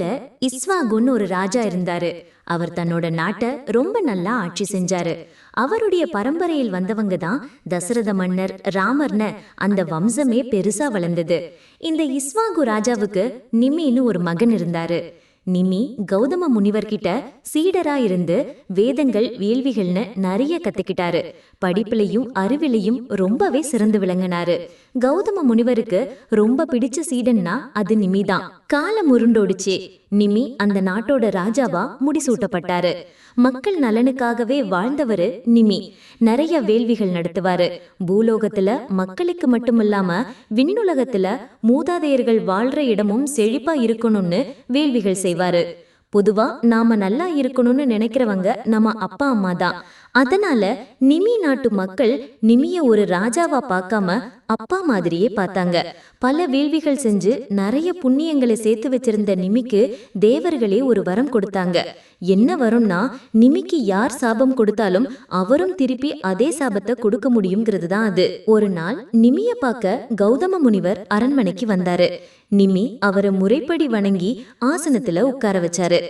இஸ்வாகுன்னு ஒரு ராஜா இருந்தாரு. அவர் தன்னோட நாட்டை ரொம்ப நல்லா ஆட்சி செஞ்சாரு. அவருடைய பரம்பரையில் வந்தவங்க தான் தசரத மன்னர் ராமர்னு அந்த வம்சமே பெருசா வளர்ந்தது. இந்த இஸ்வாகு ராஜாவுக்கு நிமின்னு ஒரு மகன் இருந்தாரு. நிமி கௌதம முனிவர்கிட்ட சீடரா இருந்து வேதங்கள் வேள்விகள்னு நிறைய கத்துக்கிட்டாரு. படிப்பிலையும் அறிவிலையும் ரொம்பவே சிறந்து விளங்கினாரு. கௌதம முனிவருக்கு ரொம்ப பிடிச்ச சீடன்னா அது நிமிதான் காலம் உருண்டோடுச்சு. நிமி அந்த நாட்டோட ராஜாவா முடிசூட்டப்பட்டாரு. மக்கள் நலனுக்காகவே வாழ்ந்தவரு நிமி. நிறைய வேள்விகள் நடத்துவாரு. பூலோகத்துல மக்களுக்கு மட்டுமில்லாம விண்ணுலகத்துல மூதாதையர்கள் வாழ்ற இடமும் செழிப்பா இருக்கணும்னு வேள்விகள் செய்வாரு. பொதுவா நாம நல்லா இருக்கணும்னு நினைக்கிறவங்க நம்ம அப்பா அம்மா தான். அதனால நிமி நாட்டு மக்கள் நிமிய ஒரு ராஜாவா பார்க்காம அப்பா மாதிரியே பார்த்தாங்க. பல வேள்விகள் செஞ்சு நிறைய புண்ணியங்களை சேர்த்து வச்சிருந்த நிமிக்கு தேவர்களே ஒரு வரம் கொடுத்தாங்க. என்ன வரும்னா நிமிக்கு யார் சாபம் கொடுத்தாலும் அவரும் திருப்பி அதே சாபத்தை கொடுக்க முடியுங்கிறது தான் அது. ஒரு நாள் நிமிய பார்க்க கௌதம முனிவர் அரண்மனைக்கு வந்தாரு. நிமி அவரை முறைப்படி வணங்கி ஆசனத்துல உட்கார வச்சாரு.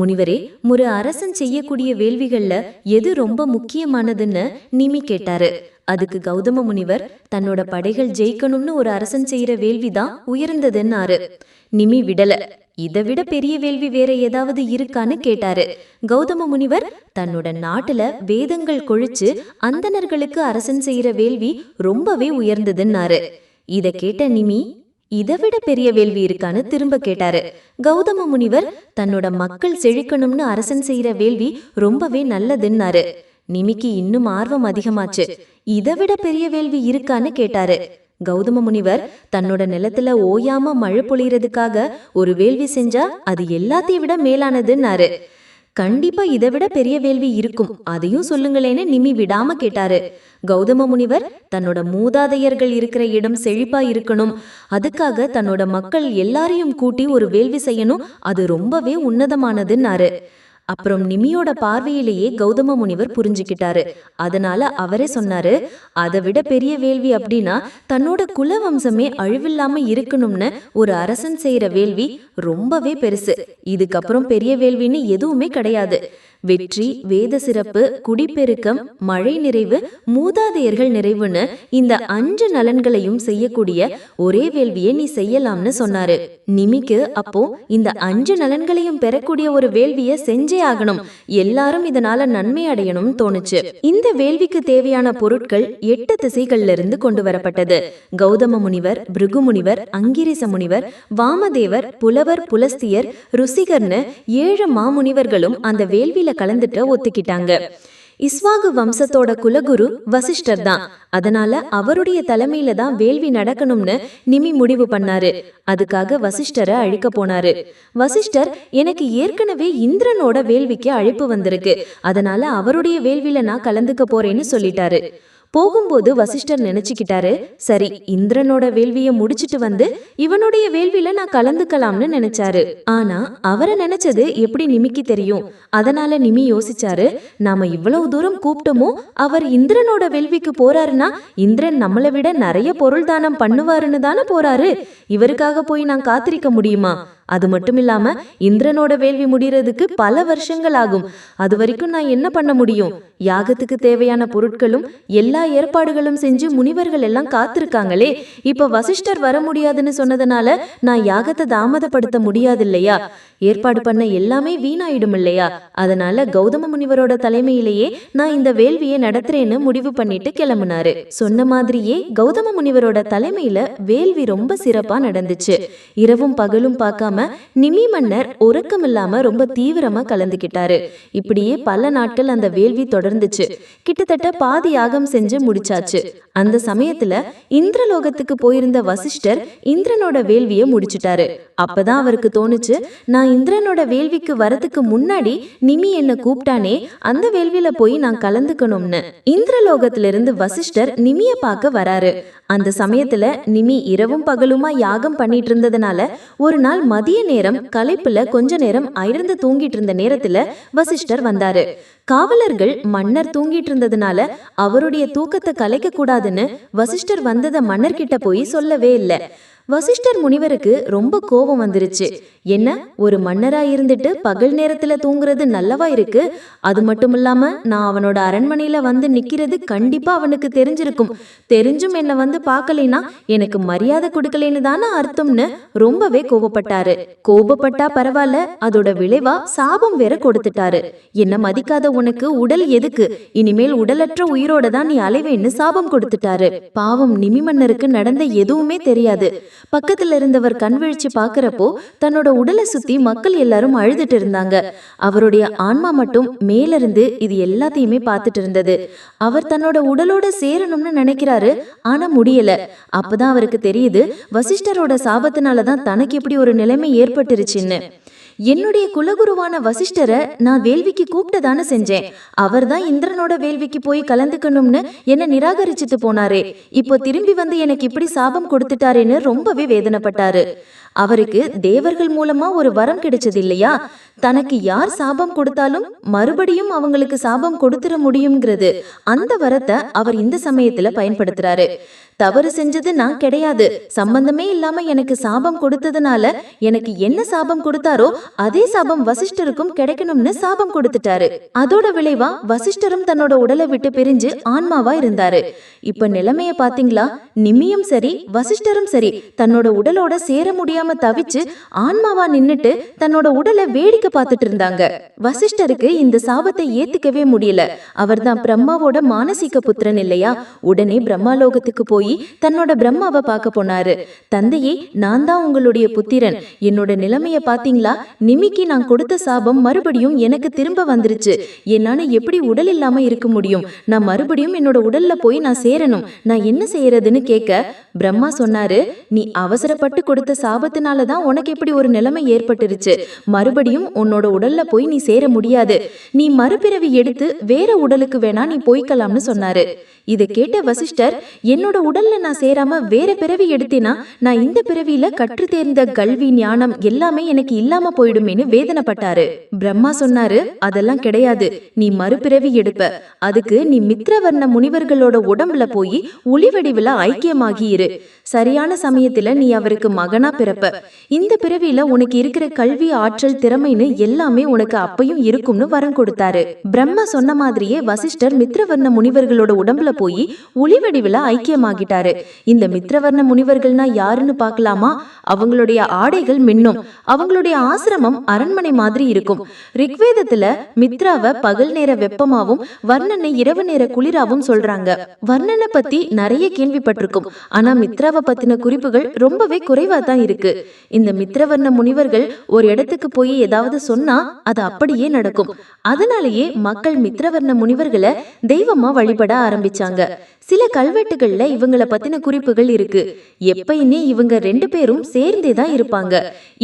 முனிவரே ஒரு அரசன் செய்யக்கூடிய வேள்விகள்ல எது ரொம்ப முக்கியமானதுன்னு நிமி கேட்டாரு. அதுக்கு கௌதம முனிவர் தன்னோட படைகள் ஜெயிக்கணும்னு ஒரு அரசன் செய்யற வேள்விதான் உயர்ந்ததுன்னாரு. நிமி விடல. இதை விட பெரிய வேள்வி வேற ஏதாவது இருக்கான்னு கேட்டாரு. கௌதம முனிவர் தன்னோட நாட்டுல வேதங்கள் கொழிச்சு அந்தணர்களுக்கு அரசன் செய்யற வேள்வி ரொம்பவே உயர்ந்ததுன்னாரு. இத கேட்ட நிமி இதை விட பெரிய வேள்வி இருக்கான்னு திரும்ப கேட்டாரு. கௌதம முனிவர் தன்னோட மக்கள் செழிக்கணும்னு அரசன் செய்யற வேள்வி ரொம்பவே நல்லதுன்னாரு. நிமிக்கு இன்னும் ஆர்வம் அதிகமாச்சு. இதை விட பெரிய வேள்வி இருக்கான்னு கேட்டாரு. கௌதம முனிவர் தன்னோட நிலத்துல ஓயாம மழை பொழியறதுக்காக ஒரு வேள்வி செஞ்சா அது எல்லாத்தையும் விட மேலானதுன்னாரு. கண்டிப்பா இதை விட பெரிய வேள்வி இருக்கும். அதையும் சொல்லுங்களேன்னு நிமி விடாம கேட்டாரு. கௌதம முனிவர் தன்னோட மூதாதையர்கள் இருக்கிற இடம் செழிப்பா இருக்கணும். அதுக்காக தன்னோட மக்கள் எல்லாரையும் கூட்டி ஒரு வேள்வி செய்யணும். அது ரொம்பவே உன்னதமானதுன்னாரு. அப்புறம் நிமியோட பார்வையிலேயே கௌதம முனிவர் புரிஞ்சுக்கிட்டாரு. அதனால அவரே சொன்னாரு அதை விட பெரிய வேள்வி அப்படின்னா தன்னோட குல வம்சமே அழிவில்லாம இருக்கணும்னு ஒரு அரசன் செய்யற வேள்வி ரொம்பவே பெருசு. இதுக்கப்புறம் பெரிய வேள்வின்னு எதுவுமே கிடையாது. வெற்றி வேத சிறப்பு குடிப்பெருக்கம் மழை நிறைவு மூதாதையர்கள் நிறைவுன்னு இந்த அஞ்சு நலன்களையும் செய்யக்கூடிய ஒரே வேள்வியை நீ செய்யலாம்னு சொன்னாரு. நிமிக்கு அப்போ இந்த அஞ்சு நலன்களையும் பெறக்கூடிய ஒரு வேள்வியை செஞ்சே ஆகணும். எல்லாரும் இதனால நன்மை அடையணும்னு தோணுச்சு. இந்த வேள்விக்கு தேவையான பொருட்கள் எட்டு திசைகள்ல இருந்து கொண்டு வரப்பட்டது. கௌதம முனிவர் பிருகு முனிவர் அங்கிரிச முனிவர் வாமதேவர் புலவர் புலஸ்தியர் ருசிகர்னு ஏழு மாமுனிவர்களும் அந்த வேள்வியில கலந்துட்டு ஒத்துக்கிட்டாங்க. இஸ்வாகு வம்சத்தோட குலகுரு வசிஷ்டர் தான். அதனால அவருடைய தலைமையில தான் வேள்வி நடக்கணும்னு நிமி முடிவு பண்ணாரு. அதுக்காக வசிஷ்டரை அழிக்க போனாரு. வசிஷ்டர் எனக்கு ஏற்கனவே இந்திரனோட வேள்விக்கு அழைப்பு வந்திருக்கு. அதனால அவருடைய வேள்வியில நான் கலந்துக்க போறேன்னு சொல்லிட்டாரு. போகும்போது வசிஷ்டர் நினைச்சுக்கிட்டாரு சரி இந்திரனோட வேள்வியை முடிச்சிட்டு வந்து இவனுடைய வேள்வியில நான் கலந்துக்கலாம்னு நினைச்சாரு. ஆனா அவரை நினைச்சது எப்படி நிமிக்கு தெரியும்? அதனால நிமி யோசிச்சாரு நாம இவ்வளவு தூரம் கூப்பிட்டோமோ அவர் இந்திரனோட வேள்விக்கு போறாருன்னா இந்திரன் நம்மளை விட நிறைய பொருள் தானம் பண்ணுவாருன்னு தானே போறாரு? இவருக்காக போய் நான் காத்திருக்க முடியுமா? அது மட்டும் இல்லாம இந்திரனோட வேள்வி முடியறதுக்கு பல வருஷங்கள் ஆகும் அது வரைக்கும் நான் என்ன பண்ண முடியும்? யாகத்துக்கு தேவையான பொருட்களும் எல்லா ஏற்பாடுகளும் செஞ்சு முனிவர்கள் எல்லாம் காத்திருக்காங்களே. இப்ப வசிஷ்டர் வர முடியாதுன்னு சொன்னதுனால நான் யாகத்தை தாமதப்படுத்த முடியாது இல்லையா ஏற்பாடு பண்ண எல்லாமே வீணாயிடும் இல்லையா? அதனால கௌதம முனிவரோட தலைமையிலேயே நான் இந்த வேள்வியை நடத்துறேன்னு முடிவு பண்ணிட்டு கிளம்புனாரு. சொன்ன மாதிரியே கௌதம முனிவரோட தலைமையில வேள்வி ரொம்ப சிறப்பா நடந்துச்சு. இரவும் பகலும் பார்க்காம இல்லாம நிமி மன்னர் உறக்கம் இல்லாம ரொம்ப தீவிரமா கலந்துகிட்டாரு. இப்படியே பல நாட்கள் அந்த வேள்வி தொடர்ந்துச்சு. கிட்டத்தட்ட பாதி யாகம் செஞ்சு முடிச்சாச்சு. அந்த சமயத்துல இந்திரலோகத்துக்கு போயிருந்த வசிஷ்டர் இந்திரனோட வேள்வியை முடிச்சிட்டாரு. அப்பதான் அவருக்கு தோணுச்சு நான் இந்திரனோட வேள்விக்கு வரதுக்கு முன்னாடி நிமி என்ன கூப்பிட்டானே அந்த வேள்வியில போய் நான் கலந்துக்கணும்னு. இந்திரலோகத்திலிருந்து வசிஷ்டர் நிமிய பார்க்க வராரு. அந்த சமயத்துல நிமி இரவும் பகலுமா யாகம் பண்ணிட்டு இருந்ததுனால ஒரு நாள் மதிய நேரம் களைப்புல கொஞ்ச நேரம் அயர்ந்து தூங்கிட்டு இருந்த நேரத்துல வசிஷ்டர் வந்தாரு. காவலர்கள் மன்னர் தூங்கிட்டு இருந்ததுனால அவருடைய தூக்கத்தை கலைக்க கூடாதுன்னு வசிஷ்டர் வந்ததை மன்னர் கிட்ட போய் சொல்லவே இல்லை. வசிஷ்டர் முனிவருக்கு ரொம்ப கோபம் வந்துருச்சு. என்ன? ஒரு மன்னரா இருந்துட்டு பகல் நேரத்துல தூங்குறது நல்லவா இருக்கு? அது மட்டும் இல்லாம நான் அவனோட அரண்மனையில வந்து நிக்கிறது கண்டிப்பா அவனுக்கு தெரிஞ்சிருக்கும். தெரிஞ்சும் என்ன வந்து பார்க்கலைனா எனக்கு மரியாதை கொடுக்கலைன்னு தானே அர்த்தம்னு ரொம்பவே கோபப்பட்டாரு. கோபப்பட்டா பரவாயில்ல அதோட விளைவா சாபம் வேற கொடுத்துட்டாரு. என்ன மதிக்காத உனக்கு உடல் எதுக்கு? இனிமேல் உடலற்ற உயிரோட தான் நீ அலைவேன்னு சாபம் கொடுத்துட்டாரு. பாவம் நிமி மன்னருக்கு நடந்த எதுவுமே தெரியாது. பக்கத்துல இருந்தவர் கண்விழிச்சு பாக்குறப்போ தன்னோட உடலை சுத்தி மக்கள் எல்லாரும் அழுதுட்டு இருந்தாங்க. அவருடைய ஆன்மா மட்டும் மேலிருந்து இது எல்லாத்தையுமே பார்த்துட்டு இருந்தது. அவர் தன்னோட உடலோட சேரணும்னு நினைக்கிறாரு ஆனா முடியல. அப்பதான் அவருக்கு தெரியுது வசிஷ்டரோட சாபத்தினால தான் தனக்கு இப்படி ஒரு நிலைமை ஏற்பட்டுருச்சுன்னு. என்னுடைய குலகுருவான வசிஷ்டரை நான் வேள்விக்கு கூப்பிட்டு செஞ்சேன். அவர் தான் இந்திரனோட வேள்விக்கு போய் கலந்துக்கணும்னு என்ன நிராகரிச்சுட்டு போனாரு. இப்போ திரும்பி வந்து எனக்கு இப்படி சாபம் கொடுத்துட்டாருன்னு ரொம்பவே வேதனைப்பட்டாரு. அவருக்கு தேவர்கள் மூலமா ஒரு வரம் கிடைச்சது இல்லையா தனக்கு யார் சாபம் கொடுத்தாலும் மறுபடியும் அவங்களுக்கு சாபம் கொடுத்துட முடியுங்கிறது அந்த வரத்தை அவர் இந்த சமயத்துல பயன்படுத்துறாரு. தவறு செஞ்சது நான் கிடையாது. சம்பந்தமே இல்லாம எனக்கு சாபம் கொடுத்ததுனால எனக்கு என்ன சாபம் கொடுத்தாரோ அதே சாபம் வசிஷ்டருக்கும் கிடைக்கணும்னு சாபம் கொடுத்துட்டாரு. அதோட விளைவா வசிஷ்டரும் தன்னோட உடலை விட்டு பிரிஞ்சு ஆன்மாவா இருந்தாரு. இப்ப நிலைமைய பாத்தீங்களா? நிம்மியும் சரி வசிஷ்டரும் சரி தன்னோட உடலோட சேர முடியாம தவிச்சு ஆன்மாவா நின்னுட்டு தன்னோட உடலை வேடிக்கை பார்த்துட்டு இருந்தாங்க. வசிஷ்டருக்கு இந்த சாபத்தை ஏத்துக்கவே முடியல. அவர்தான் பிரம்மாவோட மானசீக புத்திரன் இல்லையா? உடனே பிரம்மாலோகத்துக்கு போய் போய் தன்னோட பிரம்மாவை பார்க்க போனாரு. தந்தையே நான் தான் உங்களுடைய புத்திரன். என்னோட நிலைமைய பாத்தீங்களா நிமிக்கு நான் கொடுத்த சாபம் மறுபடியும் எனக்கு திரும்ப வந்துருச்சு. என்னால எப்படி உடல் இல்லாம இருக்க முடியும்? நான் மறுபடியும் என்னோட உடல்ல போய் நான் சேரணும். நான் என்ன செய்யறதுன்னு கேட்க பிரம்மா சொன்னாரு நீ அவசரப்பட்டு கொடுத்த சாபத்தினால தான் உனக்கு எப்படி ஒரு நிலைமை ஏற்பட்டுருச்சு. மறுபடியும் உன்னோட உடல்ல போய் நீ சேர முடியாது. நீ மறுபிறவி எடுத்து வேற உடலுக்கு வேணா நீ போய்க்கலாம்னு சொன்னாரு. இதை கேட்ட வசிஷ்டர் என்னோட உடல்ல நான் சேராம வேற பிறவி எடுத்தேனா நான் இந்த பிறவியில கற்று தேர்ந்த கல்வி ஞானம் எல்லாமே எனக்கு இல்லாம போயிடுமேனு வேதனைப்பட்டாரு. பிரம்மா சொன்னாரு அதெல்லாம் கிடையாது. நீ மறுபிறவி எடுப்ப. அதுக்கு நீ மித்ரவர்ண முனிவர்களோட உடம்புல போய் ஒளிவடிவுல ஐக்கியமாகியிரு. சரியான சமயத்துல நீ அவருக்கு மகனா பிறப்ப. இந்த பிறவியில உனக்கு இருக்கிற கல்வி ஆற்றல் திறமைன்னு எல்லாமே உனக்கு அப்பையும் இருக்கும்னு வரம் கொடுத்தாரு. பிரம்மா சொன்ன மாதிரியே வசிஷ்டர் மித்ரவர்ண முனிவர்களோட உடம்புல போய் ஒளிவடிவுல ஐக்கியமாகி ஐக்கியமாகிட்டாரு இந்த மித்ரவர்ண முனிவர்கள்னா யாருன்னு பார்க்கலாமா? அவங்களுடைய ஆடைகள் மின்னும். அவங்களுடைய ஆசிரமம் அரண்மனை மாதிரி இருக்கும். ரிக்வேதத்துல மித்ராவை பகல் நேர வெப்பமாவும் வர்ணனை இரவு நேர குளிராவும் சொல்றாங்க. வர்ணனை பத்தி நிறைய கேள்விப்பட்டிருக்கும். ஆனா மித்ராவை பத்தின குறிப்புகள் ரொம்பவே குறைவா தான் இருக்கு. இந்த மித்ரவர்ண முனிவர்கள் ஒரு இடத்துக்கு போய் ஏதாவது சொன்னா அது அப்படியே நடக்கும். அதனாலேயே மக்கள் மித்ரவர்ண முனிவர்களை தெய்வமா வழிபட ஆரம்பிச்சாங்க. சில கல்வெட்டுகள்ல இவங்க இவங்களை பத்தின குறிப்புகள் இருக்கு. எப்பயுமே இவங்க ரெண்டு பேரும் சேர்ந்தே தான் இருப்பாங்க.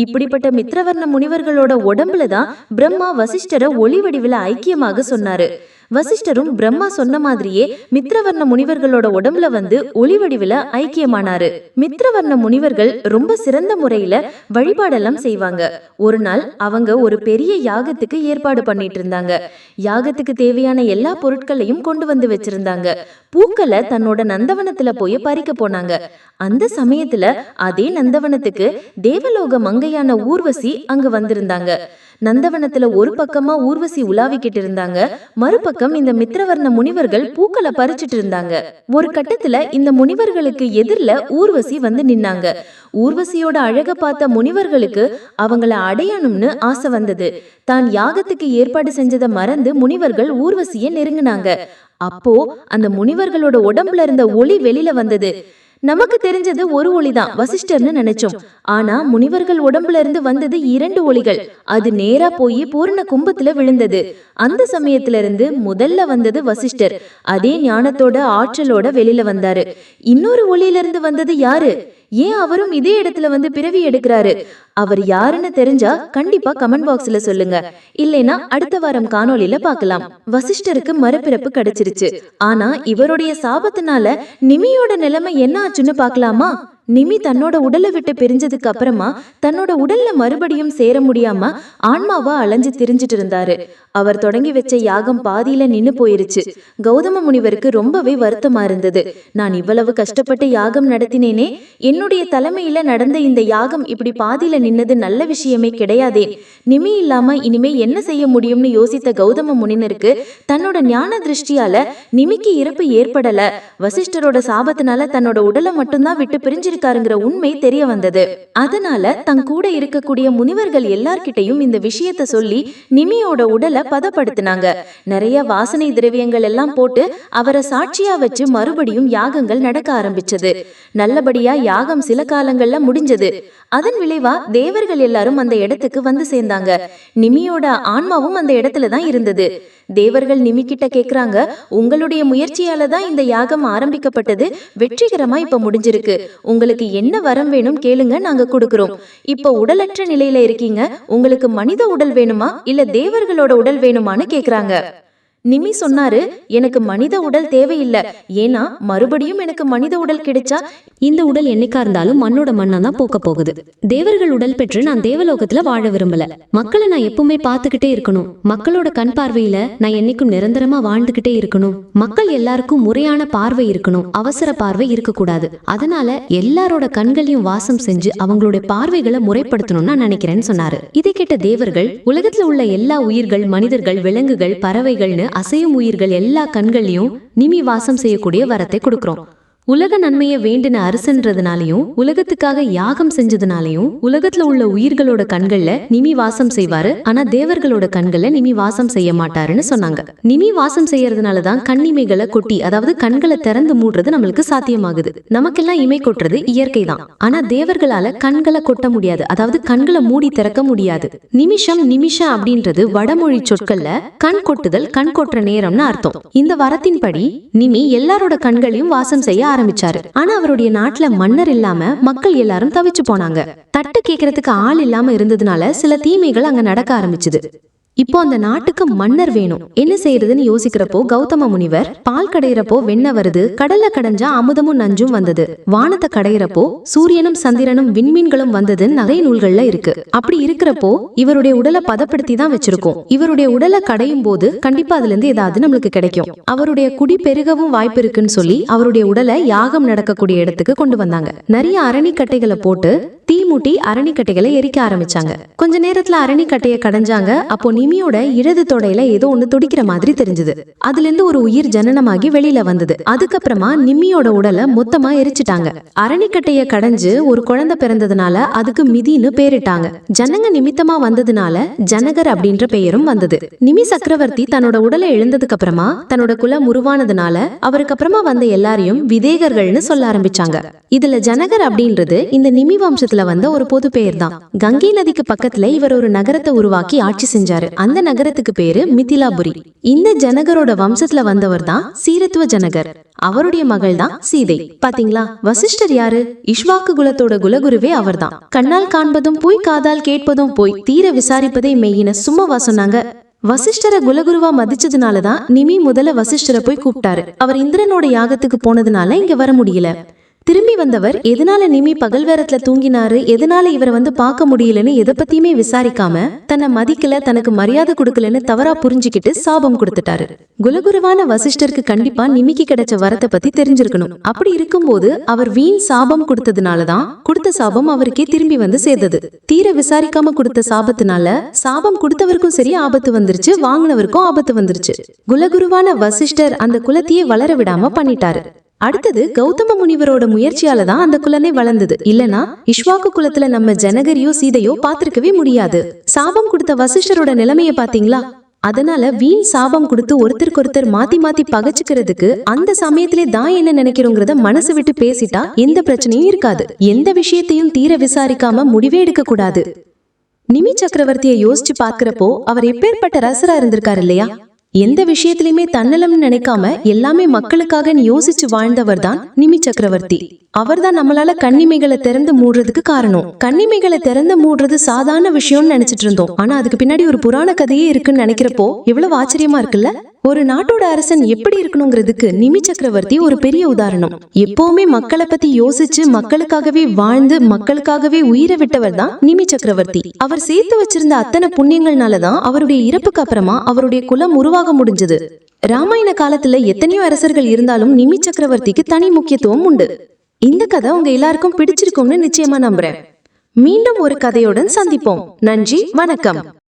இப்படிப்பட்ட மித்ரவர்ண முனிவர்களோட உடம்புல தான் பிரம்மா வசிஷ்டரை ஒளி வடிவில் ஐக்கியமாக சொன்னாரு. வசிஷ்டரும் பிரம்மா சொன்ன மாதிரியே மித்ரவர்ண முனிவர்களோட உடம்புல வந்து ஒளி வடிவில் ஐக்கியமானாரு. மித்ரவர்ண முனிவர்கள் ரொம்ப சிறந்த முறையில வழிபாடெல்லாம் செய்வாங்க. ஒரு நாள் அவங்க ஒரு பெரிய யாகத்துக்கு ஏற்பாடு பண்ணிட்டு இருந்தாங்க. யாகத்துக்கு தேவையான எல்லா பொருட்களையும் கொண்டு வந்து வச்சிருந்தாங்க. பூக்களை தன்னோட நந்தவனத்துல போய் பறிக்க போனாங்க. அந்த சமயத்துல அதே நந்தவனத்துக்கு தேவலோக மங்கையான ஊர்வசி அங்க வந்திருந்தாங்க. நந்தவனத்துல ஒரு பக்கமா ஊர்வசி உலாவிக்கிட்டு இருந்தாங்க. மறுபக்கம் இந்த மித்திரவர்ண முனிவர்கள் பூக்களை பறிச்சிட்டு இருந்தாங்க. ஒரு கட்டத்துல இந்த முனிவர்களுக்கு எதிரில ஊர்வசி வந்து நின்னாங்க. ஊர்வசியோட அழக பார்த்த முனிவர்களுக்கு அவங்கள அடையணும்னு ஆசை வந்தது. தான் யாகத்துக்கு ஏற்பாடு செஞ்சதை மறந்து முனிவர்கள் ஊர்வசியை நெருங்கினாங்க. அப்போ அந்த முனிவர்களோட உடம்புல இருந்த ஒளி வெளியில வந்தது. நமக்கு தெரிஞ்சது ஒரு ஒளிதான் வசிஷ்டர்னு நினைச்சோம். ஆனா முனிவர்கள் உடம்புல இருந்து வந்தது இரண்டு ஒளிகள். அது நேரா போய் பூர்ண கும்பத்துல விழுந்தது. அந்த சமயத்துல இருந்து முதல்ல வந்தது வசிஷ்டர். அதே ஞானத்தோட ஆற்றலோட வெளியில வந்தாரு. இன்னொரு ஒளியில இருந்து வந்தது யாரு? ஏன் அவரும் இதே இடத்துல வந்து பிறவி எடுக்கிறாரு? அவர் யாருன்னு தெரிஞ்சா கண்டிப்பா கமெண்ட் பாக்ஸ்ல சொல்லுங்க. இல்லைனா அடுத்த வாரம் காணொலியில பார்க்கலாம். வசிஷ்டருக்கு மறுபிறப்பு கிடைச்சிருச்சு. ஆனா இவருடைய சாபத்தினால நிமியோட நிலைமை என்ன ஆச்சுன்னு பார்க்கலாமா? நிமி தன்னோட உடலை விட்டு பிரிஞ்சதுக்கு அப்புறமா தன்னோட உடல்ல மறுபடியும் சேர முடியாம ஆன்மாவா அலைஞ்சு திரிஞ்சிட்டு இருந்தாரு. அவர் தொடங்கி வச்ச யாகம் பாதியில நின்னு போயிருச்சு. கௌதம முனிவருக்கு ரொம்பவே வருத்தமா இருந்தது. நான் இவ்வளவு கஷ்டப்பட்டு யாகம் நடத்தினேனே என்னுடைய தலைமையில நடந்த இந்த யாகம் இப்படி பாதியில நின்னது நல்ல விஷயமே கிடையாதே. நிமி இல்லாம இனிமே என்ன செய்ய முடியும்னு யோசித்த கௌதம முனினருக்கு தன்னோட ஞான திருஷ்டியால நிமிக்கு இறப்பு ஏற்படல. வசிஷ்டரோட சாபத்தினால தன்னோட உடலை மட்டும்தான் விட்டு பிரிஞ்சிருக்காருங்கிற உண்மை தெரிய வந்தது. அதனால தன் கூட இருக்கக்கூடிய முனிவர்கள் எல்லார்கிட்டையும் இந்த விஷயத்த சொல்லி நிமியோட உடலை பதப்படுத்தினாங்க. நிறைய வாசனை திரவியங்கள் எல்லாம் போட்டு அவரை சாட்சியா வச்சு மறுபடியும் யாகங்கள் நடக்க ஆரம்பிச்சது. நல்லபடியா யாகம் சில காலங்கள்ல முடிஞ்சது. அதன் விளைவா தேவர்கள் எல்லாரும் அந்த இடத்துக்கு வந்து சேர்ந்தாங்க. நிமியோட ஆன்மாவும் அந்த இடத்துல தான் இருந்தது. தேவர்கள் நிமி கிட்ட கேக்குறாங்க உங்களுடைய முயற்சியால தான் இந்த யாகம் ஆரம்பிக்கப்பட்டது. வெற்றிகரமா இப்ப முடிஞ்சிருக்கு. உங்களுக்கு என்ன வரம் வேணும் கேளுங்க நாங்க கொடுக்கறோம். இப்ப உடலற்ற நிலையில இருக்கீங்க. உங்களுக்கு மனித உடல் வேணுமா? இல்ல தேவர்களோட உடல் வேணுமான்னு கேக்குறாங்க. நிமி சொன்னாரு எனக்கு மனித உடல் தேவையில்லை. ஏன்னா மறுபடியும் எனக்கு மனித உடல் கிடைச்சா இந்த உடல் என்னைக்கா இருந்தாலும் மண்ணோட மண்ணா தான் போக்க போகுது. தேவர்கள் உடல் பெற்று நான் தேவலோகத்துல வாழ விரும்பல. மக்களை நான் எப்பவுமே பார்த்துக்கிட்டே இருக்கணும். மக்களோட கண் பார்வையில நான் என்னைக்கும் நிரந்தரமா வாழ்ந்துகிட்டே இருக்கணும். மக்கள் எல்லாருக்கும் முறையான பார்வை இருக்கணும். அவசர பார்வை இருக்கக்கூடாது. அதனால எல்லாரோட கண்களையும் வாசம் செஞ்சு அவங்களுடைய பார்வைகளை முறைப்படுத்தணும்னு நான் நினைக்கிறேன்னு சொன்னாரு. இதை கேட்ட தேவர்கள் உலகத்துல உள்ள எல்லா உயிர்கள் மனிதர்கள் விலங்குகள் பறவைகள்னு அசையும் உயிர்கள் எல்லா கண்களையும் நிமி வாசம் செய்யக்கூடிய வரத்தை கொடுக்கிறோம். உலக நன்மையை வேண்டின அரசன்றதுனாலையும் உலகத்துக்காக யாகம் செஞ்சதுனாலையும் உலகத்துல உள்ள உயிர்களோட கண்கள்ல நிமி வாசம் செய்வாரு. ஆனா தேவர்களோட கண்கள்ல நிமி வாசம் செய்ய மாட்டாருன்னு சொன்னாங்க. நிமி வாசம் செய்யறதுனாலதான் கண்ணிமைகளை கொட்டி அதாவது கண்களை திறந்து மூடுறது நம்மளுக்கு சாத்தியமாகுது. நமக்கெல்லாம் இமை கொட்டுறது இயற்கை தான் ஆனா தேவர்களால கண்களை கொட்ட முடியாது. அதாவது கண்களை மூடி திறக்க முடியாது. நிமிஷம் நிமிஷம் அப்படின்றது வடமொழி சொற்கள்ல கண் கொட்டுதல் கண் கொட்டுற நேரம்னு அர்த்தம். இந்த வரத்தின்படி நிமி எல்லாரோட கண்களையும் வாசம் செய்ய ஆரம்பிச்சாரு. ஆனா அவருடைய நாட்டுல மன்னர் இல்லாம மக்கள் எல்லாரும் தவிச்சு போனாங்க. தட்டு கேட்கறதுக்கு ஆள் இல்லாம இருந்ததுனால சில தீமைகள் அங்க நடக்க ஆரம்பிச்சது. இப்போ அந்த நாட்டுக்கு மன்னர் வேணும். என்ன செய்யறதுன்னு யோசிக்கிறப்போ கௌதம முனிவர் பால் கடையிறப்போ வெண்ண வருது கடல்ல கடைஞ்சா அமுதமும் நஞ்சும் வந்தது. வானத்தை கடையிறப்போ சூரியனும் சந்திரனும் விண்மீன்களும் வந்ததுன்னு நிறைய நூல்கள்ல இருக்கு. அப்படி இருக்கிறப்போ இவருடைய உடலை பதப்படுத்தி தான் வச்சிருக்கோம். இவருடைய உடலை கடையும் போது கண்டிப்பா அதுல இருந்து ஏதாவது நம்மளுக்கு கிடைக்கும். அவருடைய குடி பெருகவும் வாய்ப்பு இருக்குன்னு சொல்லி அவருடைய உடலை யாகம் நடக்கக்கூடிய இடத்துக்கு கொண்டு வந்தாங்க. நிறைய அரணிக்கட்டைகளை போட்டு தீ மூட்டி அரணிக்கட்டைகளை எரிக்க ஆரம்பிச்சாங்க. கொஞ்ச நேரத்துல அரணிக்கட்டையை கடைஞ்சாங்க. அப்போ நிமியோட இடது தொடையில ஏதோ ஒன்று துடிக்கிற மாதிரி தெரிஞ்சது. அதுல இருந்து ஒரு உயிர் ஜனனமாகி வெளியில வந்தது. அதுக்கப்புறமா நிம்மியோட உடலை மொத்தமா எரிச்சிட்டாங்க. அரணிக்கட்டைய கடைஞ்சு ஒரு குழந்தை பிறந்ததுனால அதுக்கு மிதின்னு பேரிட்டாங்க. ஜனங்க நிமித்தமா வந்ததுனால ஜனகர் அப்படின்ற பெயரும் வந்தது. நிமி சக்கரவர்த்தி தன்னோட உடலை எழுந்ததுக்கு அப்புறமா தன்னோட குலம் உருவானதுனால அவருக்கு அப்புறமா வந்த எல்லாரையும் விதேகர்கள்னு சொல்ல ஆரம்பிச்சாங்க. இதுல ஜனகர் அப்படின்றது இந்த நிமி வம்சத்துல வந்த ஒரு பொது பெயர் தான் கங்கை நதிக்கு பக்கத்துல இவர் ஒரு நகரத்தை உருவாக்கி ஆட்சி செஞ்சாரு. அந்த நகரத்துக்கு பேரு மிதிலாபுரி. இந்த ஜனகரோட வம்சத்துல வந்தவர் தான் சீரத்துவ ஜனகர். அவருடைய மகள் தான் சீதை. பாத்தீங்களா? வசிஷ்டர் யாரு? இஷ்வாக்கு குலத்தோட குலகுருவே அவர்தான். கண்ணால் காண்பதும் போய் காதால் கேட்பதும் போய் தீர விசாரிப்பதை மெய்யின சும்மாவா சொன்னாங்க? வசிஷ்டரை குலகுருவா மதிச்சதுனாலதான் நிமி முதல்ல வசிஷ்டரை போய் கூப்பிட்டாரு. அவர் இந்திரனோட யாகத்துக்கு போனதுனால இங்க வர முடியல. திரும்பி வந்தவர் எதனால நிமி பகல் வேரத்துல தூங்கினாரு? எதனால இவரை வந்து பார்க்க முடியலன்னு எதை பத்தியுமே விசாரிக்காம தன்னை மதிக்கல தனக்கு மரியாதை கொடுக்கலன்னு தவறா புரிஞ்சுக்கிட்டு சாபம் கொடுத்துட்டாரு. குலகுருவான வசிஷ்டருக்கு கண்டிப்பா நிமிக்கு கிடைச்ச வரத்தை பத்தி தெரிஞ்சிருக்கணும். அப்படி இருக்கும்போது அவர் வீண் சாபம் கொடுத்ததுனாலதான் கொடுத்த சாபம் அவருக்கே திரும்பி வந்து சேர்ந்தது. தீர விசாரிக்காம கொடுத்த சாபத்தினால சாபம் கொடுத்தவருக்கும் சரி ஆபத்து வந்துருச்சு வாங்கினவருக்கும் ஆபத்து வந்துருச்சு. குலகுருவான வசிஷ்டர் அந்த குலத்தையே வளர விடாம பண்ணிட்டாரு. அடுத்தது கௌதம முனிவரோட முயற்சியால தான் அந்த குலனே வளர்ந்தது. இல்லனா இஷ்வாக்கு குலத்துல நம்ம ஜனகரியோ சீதையோ பாத்திருக்கவே முடியாது. சாபம் கொடுத்த வசிஷ்டரோட நிலைமைய பாத்தீங்களா? அதனால வீண் சாபம் கொடுத்து ஒருத்தருக்கு ஒருத்தர் மாத்தி மாத்தி பகச்சுக்கிறதுக்கு அந்த சமயத்திலே தான் என்ன நினைக்கிறோங்கிறத மனசு விட்டு பேசிட்டா எந்த பிரச்சனையும் இருக்காது. எந்த விஷயத்தையும் தீர விசாரிக்காம முடிவே எடுக்க கூடாது. நிமி சக்கரவர்த்தியை யோசிச்சு பார்க்கிறப்போ அவர் எப்பேற்பட்ட ரசரா இருந்திருக்காரு இல்லையா? எந்த விஷயத்திலுமே தன்னலம்னு நினைக்காம எல்லாமே மக்களுக்காக யோசிச்சு வாழ்ந்தவர் தான் நிமி சக்கரவர்த்தி. அவர்தான் நம்மளால கண்ணிமைகளை திறந்து மூடுறதுக்கு காரணம். கண்ணிமைகளை திறந்து மூடுறது சாதாரண விஷயம்னு நினைச்சிட்டு இருந்தோம். ஆனா அதுக்கு பின்னாடி ஒரு புராண கதையே இருக்குன்னு நினைக்கிறப்போ எவ்வளவு ஆச்சரியமா இருக்குல்ல? ஒரு நாட்டோட அரசன் எப்படி இருக்கணுங்கிறதுக்கு நிமி சக்கரவர்த்தி ஒரு பெரிய உதாரணம். எப்பவுமே மக்களை பத்தி யோசிச்சு மக்களுக்காகவே வாழ்ந்து மக்களுக்காகவே உயிரை விட்டவர் தான் நிமி சக்கரவர்த்தி. அவர் சேர்த்து வச்சிருந்த அத்தனை புண்ணியங்கள்னாலதான் அவருடைய இறப்புக்கு அப்புறமா அவருடைய குலம் உருவாக முடிஞ்சது. ராமாயண காலத்துல எத்தனையோ அரசர்கள் இருந்தாலும் நிமி சக்கரவர்த்திக்கு தனி முக்கியத்துவம் உண்டு. இந்த கதை உங்க எல்லாருக்கும் பிடிச்சிருக்கும்னு நிச்சயமா நம்புறேன். மீண்டும் ஒரு கதையுடன் சந்திப்போம். நன்றி வணக்கம்.